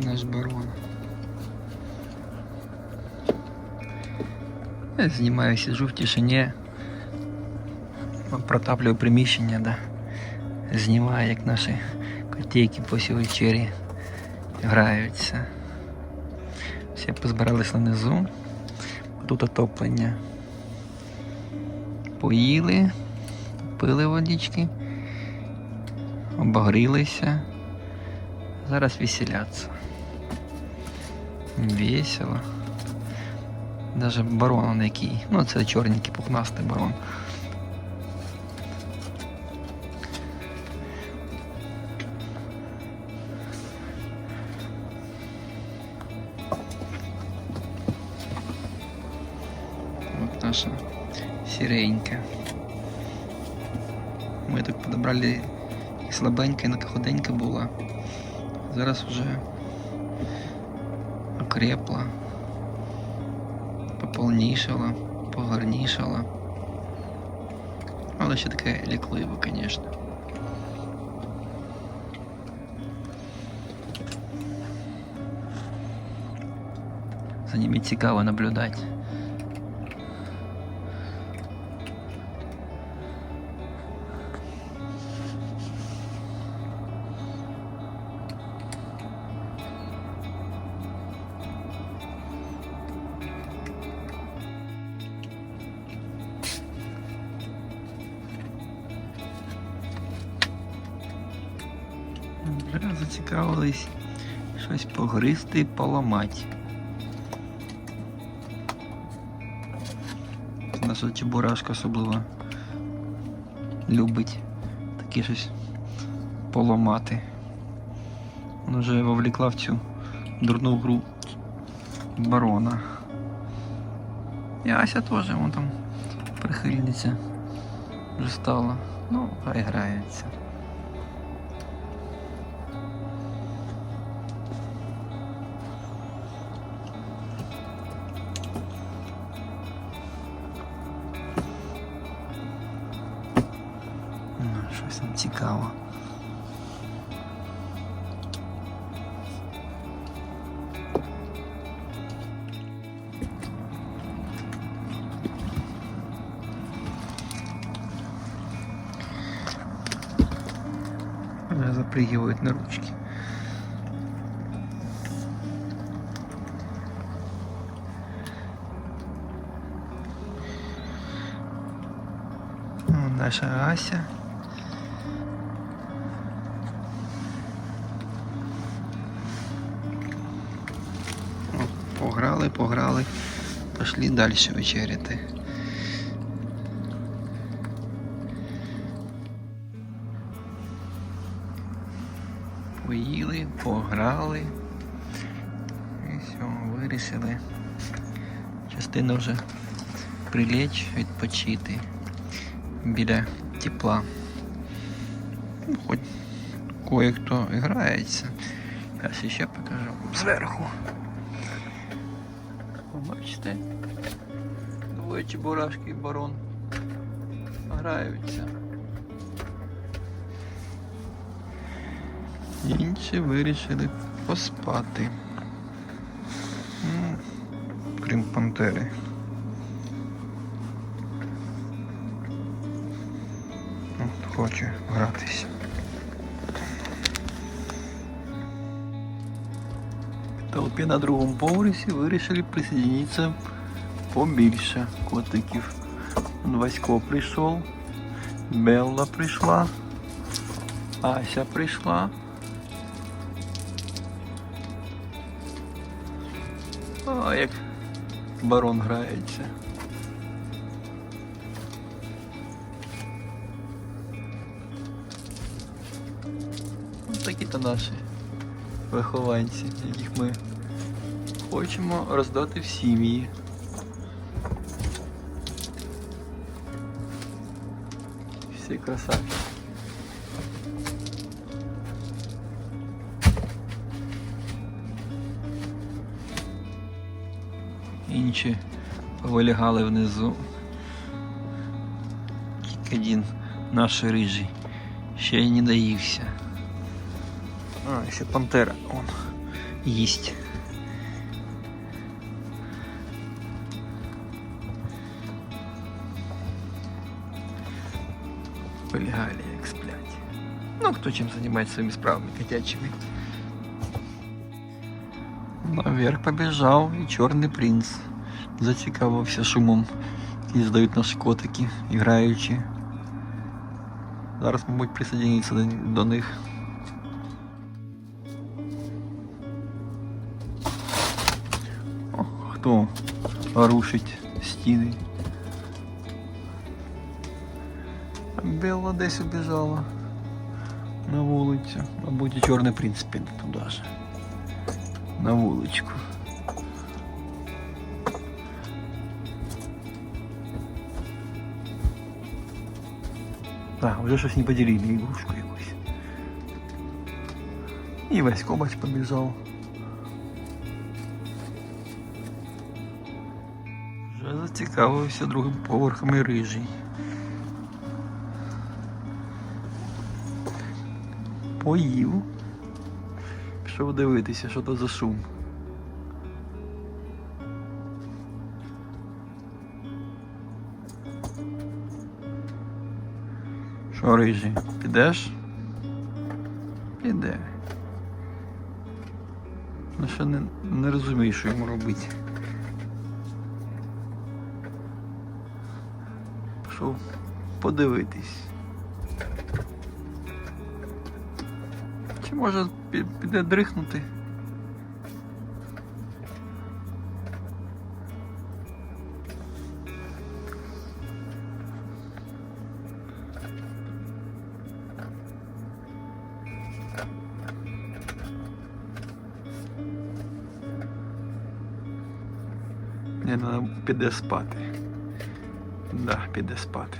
Це наш барон. Я знімаю, сиджу в тишині. Протаплюю приміщення, да. Знімаю, як наші котейки після вечері граються. Всі позбирались нанизу. Тут отоплення. Поїли, пили водички, обогрілися. Зараз веселяться. Весело. Даже барон он який. Ну, це чорненький пухнастий барон. Вот наша сиренька. Ми так подобрали слабенька, і худенька була. Зараз вже окрепла, пополнішала, погарнішала. Але ще таке лікливе, звісно. За ними цікаво наблюдати. Вже зацікавились щось погризти і поламати. Наша чебурашка особливо любить таке щось поламати. Вона вже вовлекла в цю дурну гру барона. І Ася теж вон там прихильниця вже стала. Ну, хай грається. Запрыгивают на ручки. Вон наша Ася. Пограли, пограли. Пошли далі вечеряти. Поїли, пограли. І все, вирішили. Частина вже прилечь, відпочити біля тепла. Ну, хоч кое-хто грається. Зараз ще покажу зверху. Бачите? Двоє чебурашки і барон граються. Інші вирішили поспати. Ну, крім пантери. От, хоче гратися. Толпі на другому поверсі вирішили присоединитися побільше котиків. Васько прийшов, Белла прийшла, Ася прийшла. О, як барон грається. Ну, Такі-то наші вихованці, яких ми хочемо роздати в сім'ї. Всі красавці. Інші повилягали внизу. Тільки один наш рижий. Ще й не доївся. А, ще пантера. Он. їсть. Полягали, як сплять. Ну, кто чем занимается своими справами котячими. Наверх побежал и черный принц. Зацікавився шумом, який здають наші котики, граючи. Зараз, мабуть, присоединиться до, до них. О, хто рушить стіни? Белла десь убіжала на вулицю. Мабуть, і чорний принц піде туди ж. На вуличку. Так, вже щось не поділили ігрушку якусь. І весь кобач побіжав. Вже зацікавився другим поверхом і рижий. Поїв. Пішов дивитися, що то за шум. Рижий, підеш? Піде. Ну ще не, не розумію, що йому робити. Пішов подивитись. Чи може піде дрихнути? Ні, ну, піде спати. Да, піде спати.